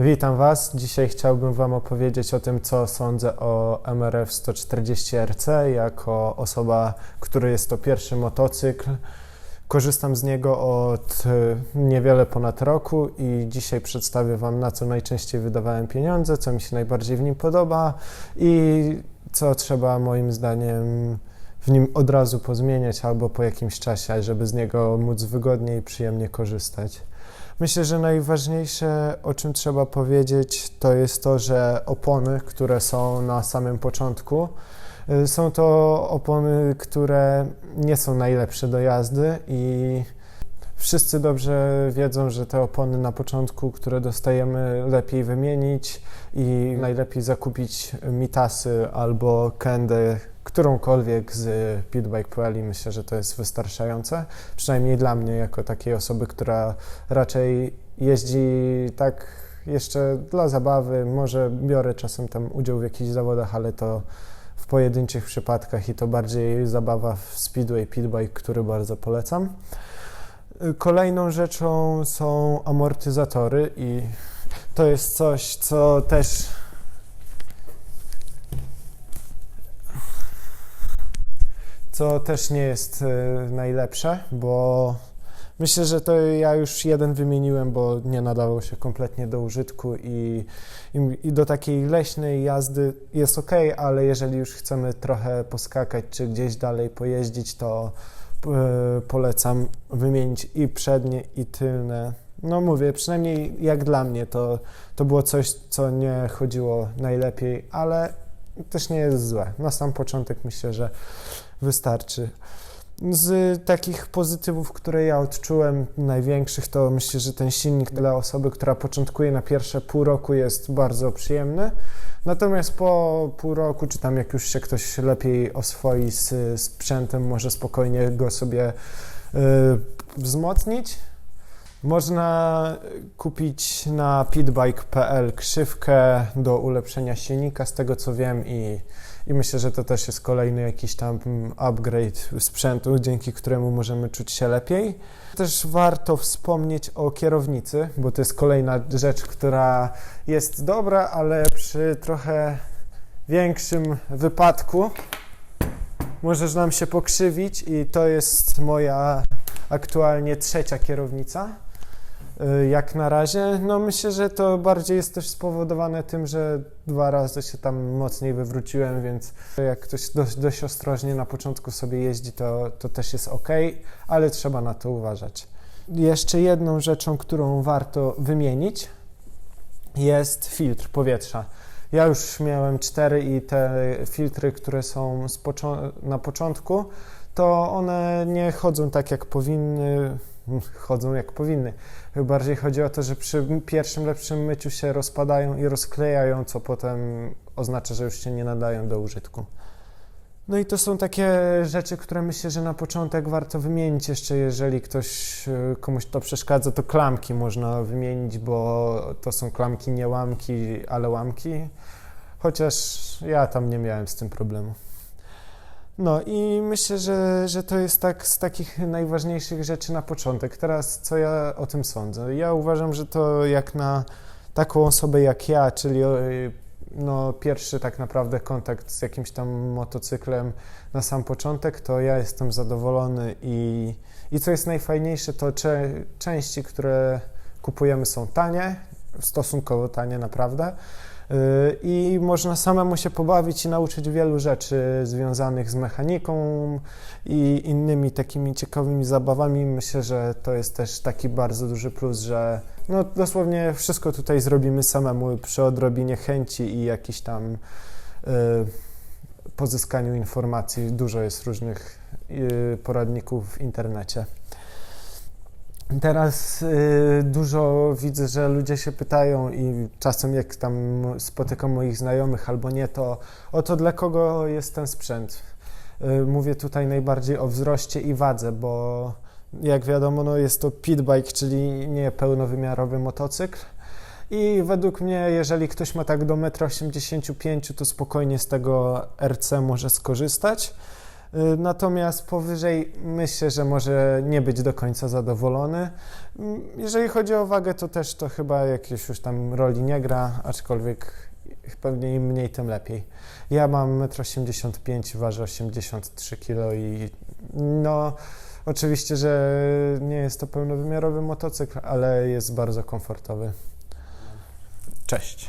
Witam Was. Dzisiaj chciałbym Wam opowiedzieć o tym, co sądzę o MRF 140 RC jako osoba, której jest to pierwszy motocykl. Korzystam z niego od y, niewiele ponad roku i dzisiaj przedstawię Wam, na co najczęściej wydawałem pieniądze, co mi się najbardziej w nim podoba i co trzeba moim zdaniem w nim od razu pozmieniać albo po jakimś czasie, żeby z niego móc wygodnie i przyjemnie korzystać. Myślę, że najważniejsze, o czym trzeba powiedzieć, to jest to, że opony, które są na samym początku, y, są to opony, które nie są najlepsze do jazdy i wszyscy dobrze wiedzą, że te opony na początku, które dostajemy, lepiej wymienić i najlepiej zakupić mitasy albo kendę, którąkolwiek z Pitbike.pl i myślę, że to jest wystarczające. Przynajmniej dla mnie, jako takiej osoby, która raczej jeździ tak jeszcze dla zabawy. Może biorę czasem tam udział w jakichś zawodach, ale to w pojedynczych przypadkach i to bardziej zabawa w Speedway Pitbike, który bardzo polecam. Kolejną rzeczą są amortyzatory i to jest coś, co też co też nie jest e, najlepsze, bo myślę, że to ja już jeden wymieniłem, bo nie nadawał się kompletnie do użytku i, i, i do takiej leśnej jazdy jest ok, ale jeżeli już chcemy trochę poskakać czy gdzieś dalej pojeździć, to polecam wymienić i przednie, i tylne. No mówię, przynajmniej jak dla mnie to, to było coś, co nie chodziło najlepiej, ale też nie jest złe. Na sam początek myślę, że wystarczy. Z takich pozytywów, które ja odczułem, największych, to myślę, że ten silnik dla osoby, która początkuje na pierwsze pół roku jest bardzo przyjemny. Natomiast po pół roku, czy tam jak już się ktoś lepiej oswoi z sprzętem, może spokojnie go sobie y, wzmocnić. Można kupić na pitbike.pl krzywkę do ulepszenia silnika, z tego co wiem, i i myślę, że to też jest kolejny jakiś tam upgrade sprzętu, dzięki któremu możemy czuć się lepiej. Też warto wspomnieć o kierownicy, bo to jest kolejna rzecz, która jest dobra, ale przy trochę większym wypadku możesz nam się pokrzywić i to jest moja aktualnie trzecia kierownica. Y, jak na razie. No myślę, że to bardziej jest też spowodowane tym, że dwa razy się tam mocniej wywróciłem, więc jak ktoś dość, dość ostrożnie na początku sobie jeździ, to, to też jest ok, ale trzeba na to uważać. Jeszcze jedną rzeczą, którą warto wymienić, jest filtr powietrza. Ja już miałem cztery i te filtry, które są na początku, to one nie chodzą tak jak powinny chodzą jak powinny. Bardziej chodzi o to, że przy pierwszym lepszym myciu się rozpadają i rozklejają, co potem oznacza, że już się nie nadają do użytku. No i to są takie rzeczy, które myślę, że na początek warto wymienić jeszcze, jeżeli ktoś, e, komuś to przeszkadza, to klamki można wymienić, bo to są klamki nie łamki, ale łamki, chociaż ja tam nie miałem z tym problemu. No i myślę, że, że to jest tak z takich najważniejszych rzeczy na początek. Teraz co ja o tym sądzę? Ja uważam, że to jak na taką osobę jak ja, czyli no, pierwszy tak naprawdę kontakt z jakimś tam motocyklem na sam początek, to ja jestem zadowolony i, i co jest najfajniejsze, to cze, części, które kupujemy są tanie, stosunkowo tanie naprawdę Y, i można samemu się pobawić i nauczyć wielu rzeczy związanych z mechaniką i innymi takimi ciekawymi zabawami. Myślę, że to jest też taki bardzo duży plus, że no dosłownie wszystko tutaj zrobimy samemu przy odrobinie chęci i jakiś tam y, pozyskaniu informacji. Dużo jest różnych y, poradników w internecie. Teraz y, dużo widzę, że ludzie się pytają i czasem jak tam spotykam moich znajomych albo nie, to o to dla kogo jest ten sprzęt. Y, mówię tutaj najbardziej o wzroście i wadze, bo jak wiadomo, no jest to pitbike, czyli nie pełnowymiarowy motocykl. I według mnie, jeżeli ktoś ma tak do 1,85 m, to spokojnie z tego RC może skorzystać. Y, Natomiast powyżej myślę, że może nie być do końca zadowolony. Mm, Jeżeli chodzi o wagę, to też to chyba jakieś już tam roli nie gra, aczkolwiek pewnie im mniej, tym lepiej. Ja mam 1,85 m, ważę 83 kg i no oczywiście, że nie jest to pełnowymiarowy motocykl, ale jest bardzo komfortowy. Cześć.